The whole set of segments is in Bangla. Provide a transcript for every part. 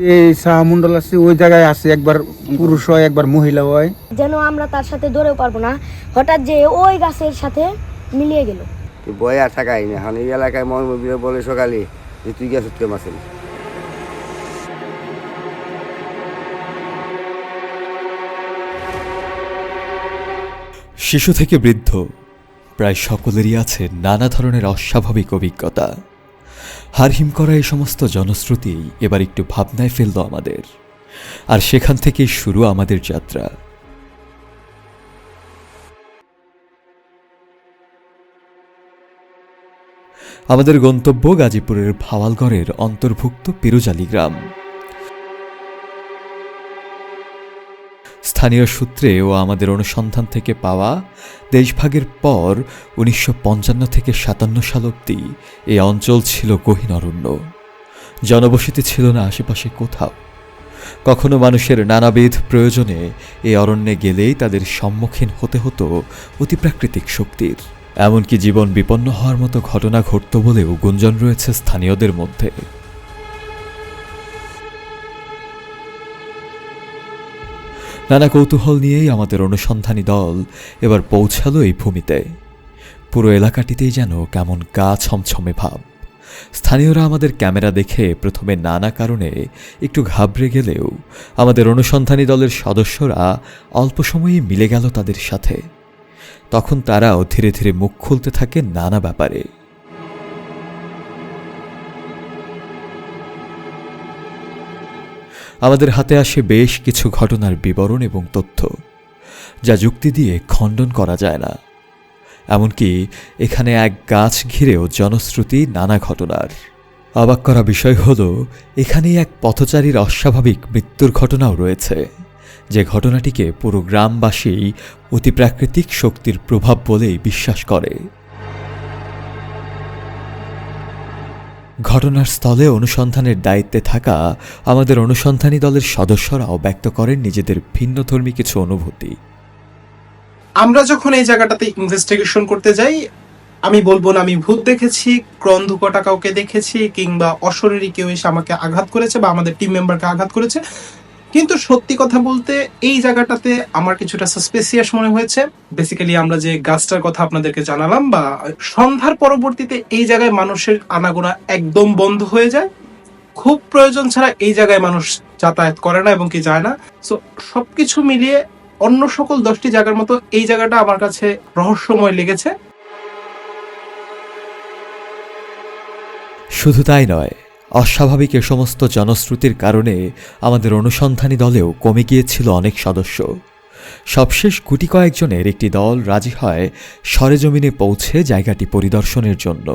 এই সাহামন্ডল আছে ওই জায়গায় আছে একবার পুরুষ হয় একবার মহিলা হয়। যেন আমরা তার সাথে ধরেও পারব না। হঠাৎ যে ওই গাছের সাথে মিলিয়ে গেল। তুই বই আর থাকাই না এখন এই এলাকায় মর্মবীর বলে সকালে যে তুই গেছিস কেম আছেন? শিশু থেকে বৃদ্ধ প্রায় সকলেরই আছে নানা ধরনের অস্বাভাবিক অভিজ্ঞতা। হারহিম করা এই সমস্ত জনশ্রুতি এবার একটু ভাবনায় ফেলল আমাদের। আর সেখান থেকেই শুরু আমাদের যাত্রা। আমাদের গন্তব্য গাজীপুরের ভাওয়ালগড়ের অন্তর্ভুক্ত পেরুজালি গ্রাম। স্থানীয় সূত্রে ও আমাদের অনুসন্ধান থেকে পাওয়া, দেশভাগের পর উনিশশো পঞ্চান্ন থেকে সাতান্ন সাল অব্দি এই অঞ্চল ছিল গহীন অরণ্য। জনবসতি ছিল না আশেপাশে কোথাও। কখনো মানুষের নানাবিধ প্রয়োজনে এই অরণ্যে গেলেই তাদের সম্মুখীন হতে হতো অতিপ্রাকৃতিক শক্তির। এমনকি জীবন বিপন্ন হওয়ার মতো ঘটনা ঘটত বলেও গুঞ্জন রয়েছে স্থানীয়দের মধ্যে। নানা কৌতূহল নিয়েই আমাদের অনুসন্ধানী দল এবার পৌঁছালো এই ভূমিতে। পুরো এলাকাটিতেই যেন কেমন গা ছমছমে ভাব। স্থানীয়রা আমাদের ক্যামেরা দেখে প্রথমে নানা কারণে একটু ঘাবড়ে গেলেও আমাদের অনুসন্ধানী দলের সদস্যরা অল্প সময়েই মিলে গেল তাদের সাথে। তখন তারাও ধীরে ধীরে মুখ খুলতে থাকে নানা ব্যাপারে। আমাদের হাতে আসে বেশ কিছু ঘটনার বিবরণ এবং তথ্য, যা যুক্তি দিয়ে খণ্ডন করা যায় না। এমনকি এখানে এক গাছ ঘিরেও জনশ্রুতি নানা ঘটনার। অবাক করা বিষয় হল, এখানেই এক পথচারীর অস্বাভাবিক মৃত্যুর ঘটনাও রয়েছে, যে ঘটনাটিকে পুরো গ্রামবাসী অতিপ্রাকৃতিক শক্তির প্রভাব বলেই বিশ্বাস করে। ঘটনার স্থলে অনুসন্ধানের দায়িত্বে থাকা আমাদের অনুসন্ধানী দলের সদস্যরাও ব্যক্ত করেন নিজেদের ভিন্নধর্মী কিছু অনুভূতি। আমরা যখন এই জায়গাটাতে ইনভেস্টিগেশন করতে যাই, আমি বলব না আমি ভূত দেখেছি ক্রন্ধকটা কাউকে দেখেছি, কিংবা অশরীরী কেউ এসে আমাকে আঘাত করেছে বা আমাদের টিম মেম্বারকে আঘাত করেছে। কিন্তু সত্যি কথা বলতে, এই জায়গাটাতে আমার কিছুটা সাসপেসিয়াস মনে হয়েছে। বেসিক্যালি আমরা যে গাছটার কথা আপনাদেরকে জানালাম বা সন্ধ্যার পরবর্তীতে এই জায়গায় মানুষের আনাগোনা একদম বন্ধ হয়ে যায়। খুব প্রয়োজন ছাড়া এই জায়গায় মানুষ যাতায়াত করে না এবং কি যায় না। সো সবকিছু মিলিয়ে অন্য সকল দশটি জায়গার মতো এই জায়গাটা আমার কাছে রহস্যময় লেগেছে। শুধু তাই নয় অস্বাভাবিক এ সমস্ত জনশ্রুতির কারণে আমাদের অনুসন্ধানী দলেও কমে গিয়েছিল অনেক সদস্য। সবশেষ গুটি কয়েকজনের একটি দল রাজি হয় সরেজমিনে পৌঁছে জায়গাটি পরিদর্শনের জন্য।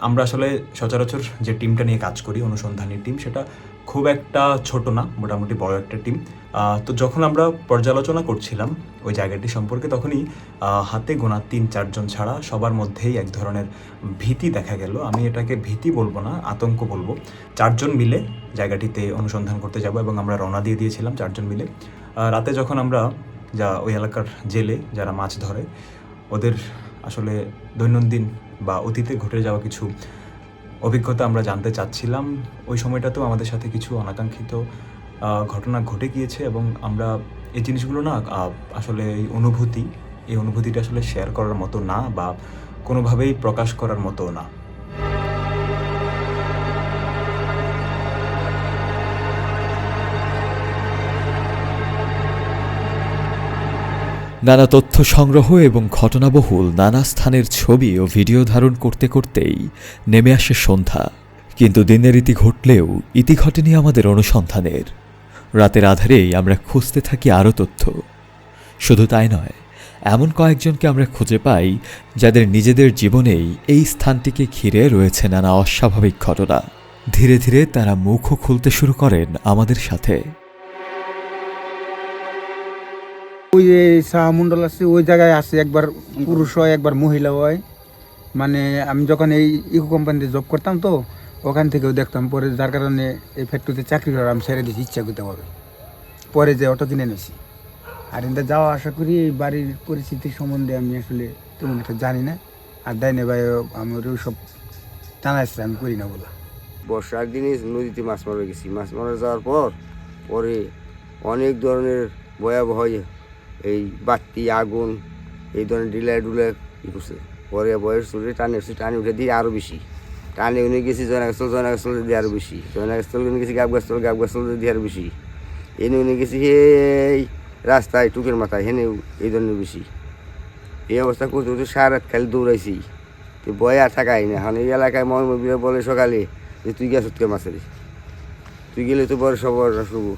আমরা আসলে সচরাচর যে টিমটা নিয়ে কাজ করি অনুসন্ধানী টিম, সেটা খুব একটা ছোট না, মোটামুটি বড় একটা টিম তো যখন আমরা পর্যালোচনা করছিলাম ওই জায়গাটি সম্পর্কে, তখনই হাতে গোনা তিন চারজন ছাড়া সবার মধ্যেই এক ধরনের ভীতি দেখা গেল। আমি এটাকে ভীতি বলব না, আতঙ্ক বলব। চারজন মিলে জায়গাটিতে অনুসন্ধান করতে যাব এবং আমরা রওনা দিয়ে দিয়েছিলাম চারজন মিলে। রাতে যখন আমরা যা ওই এলাকার জেলে যারা মাছ ধরে, ওদের আসলে দৈনন্দিন বা অতীতে ঘটে যাওয়া কিছু অভিজ্ঞতা আমরা জানতে চাচ্ছিলাম। ওই সময়টাতেও আমাদের সাথে কিছু অনাকাঙ্ক্ষিত ঘটনা ঘটে গিয়েছে এবং আমরা এই জিনিসগুলো না আসলে এই অনুভূতি, এই অনুভূতিটা আসলে শেয়ার করার মতো না বা কোনোভাবেই প্রকাশ করার মতো না। নানা তথ্য সংগ্রহ এবং ঘটনাবহুল নানা স্থানের ছবি ও ভিডিও ধারণ করতে করতেই নেমে আসে সন্ধ্যা। কিন্তু দিনের ইতি ঘটলেও ইতি ঘটেনি আমাদের অনুসন্ধানের। রাতের আধারেই আমরা খুঁজতে থাকি আরও তথ্য। শুধু তাই নয়, এমন কয়েকজনকে আমরা খুঁজে পাই যাদের নিজেদের জীবনেই এই স্থানটিকে ঘিরে রয়েছে নানা অস্বাভাবিক ঘটনা। ধীরে ধীরে তারা মুখও খুলতে শুরু করেন আমাদের সাথে। ওই যে সাহামন্ডল আছে, ওই জায়গায় আছে, একবার পুরুষ হয়, একবার মহিলা হয়। মানে আমি যখন এই ইকো কোম্পানিতে জব করতাম তো, ওখান থেকেও দেখতাম, পরে যার কারণে এই ফ্যাক্টরিতে চাকরি করার আমি ছেড়ে দিয়েছি ইচ্ছা করতে হবে পরে যে অটো কিনে নিয়েছি আর এটা যাওয়া আশা করি, এই বাড়ির পরিস্থিতি সম্বন্ধে আমি আসলে তেমন একটা জানি না। আর ডাইনে ভাই, আমার সব জানাইছে, আমি করি না বলা। বর্ষার দিনে নদীতে মাছ মারা গেছি। মাছ মারা যাওয়ার পর, পরে অনেক ধরনের ভয়াবহ এই বাতি, আগুন, এই ধরনের ডিলায় ডুলায় ই করছে পরে বয়স চলে টানে উঠছে টানে উঠে দিয়ে আরও বেশি। টানে উনি গেছি জয়নাগস্থল জয়নাগস্থল দিয়ে আরও বেশি। জয়নাগস্থল উনি গেছি গাবগাছতল গাবগাছতল দিয়ে আরও বেশি। এনে উনি গেছি এই রাস্তায়, টুকের মাথায়, হেনে এই ধরনের বেশি। এই অবস্থা করতে করতে সারা রাত খালি দৌড়াইছি। তো বয় আর থাকাই না। এখন এই এলাকায় মর্মবীরা বলে সকালে যে, তুই গেছ কে মাছের? তুই গেলে তো বড় সবার শুভ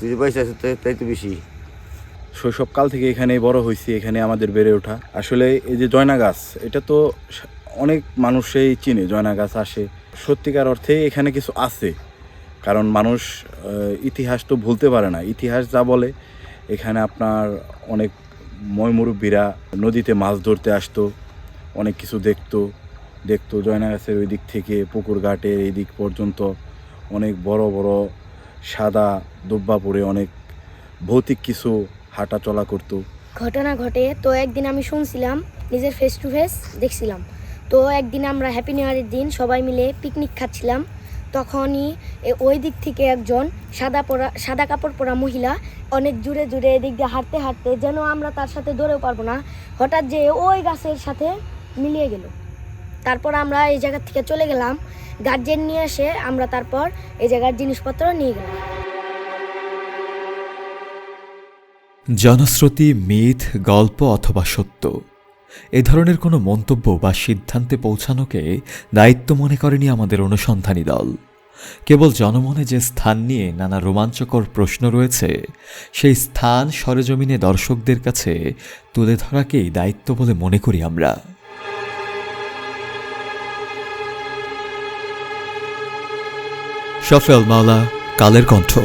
তুই পয়সা তাই- তাই তো বেশি। শৈশবকাল থেকে এখানে বড় হয়েছি এখানে আমাদের বেড়ে ওঠা। আসলে এই যে জয়না গাছ, এটা তো অনেক মানুষই চিনে, জয়না গাছ আসে। সত্যিকার অর্থে এখানে কিছু আছে, কারণ মানুষ ইতিহাস তো ভুলতে পারে না। ইতিহাস যা বলে, এখানে আপনার অনেক ময়মুরব্বীরা নদীতে মাছ ধরতে আসতো, অনেক কিছু দেখতো। দেখতো জয়না গাছের ওই দিক থেকে, পুকুর ঘাটের এই দিক পর্যন্ত অনেক বড় বড় সাদা দুব্বা পরে অনেক ভৌতিক কিছু হাঁটা চলা করতো। ঘটনা ঘটে, তো একদিন আমি শুনছিলাম, নিজের ফেস টু ফেস দেখছিলাম। তো একদিন আমরা হ্যাপি নিউ ইয়ারের দিন সবাই মিলে পিকনিক খাচ্ছিলাম। তখনই ওই দিক থেকে একজন সাদা পরা, সাদা কাপড় পরা মহিলা অনেক জুড়ে জুড়ে এদিক দিয়ে হাঁটতে হাঁটতে যেন আমরা তার সাথে দৌড়েও পারব না, হঠাৎ যে ওই গাছের সাথে মিলিয়ে গেল। তারপর আমরা এই জায়গা থেকে চলে গেলাম গার্জেন নিয়ে এসে আমরা তারপর এই জায়গার জিনিসপত্র নিয়ে গেলাম। জনশ্রুতি, মিথ, গল্প অথবা সত্য। এ ধরনের কোনো মন্তব্য বা সিদ্ধান্তে পৌঁছানোকে দায়িত্ব মনে করেনি আমাদের অনুসন্ধানী দল। কেবল জনমনে যে স্থান নিয়ে নানা রোমাঞ্চকর প্রশ্ন রয়েছে, সেই স্থান সরেজমিনে দর্শকদের কাছে তুলে ধরাকেই দায়িত্ব বলে মনে করি আমরা। সফেল মাওলা, কালের কণ্ঠ।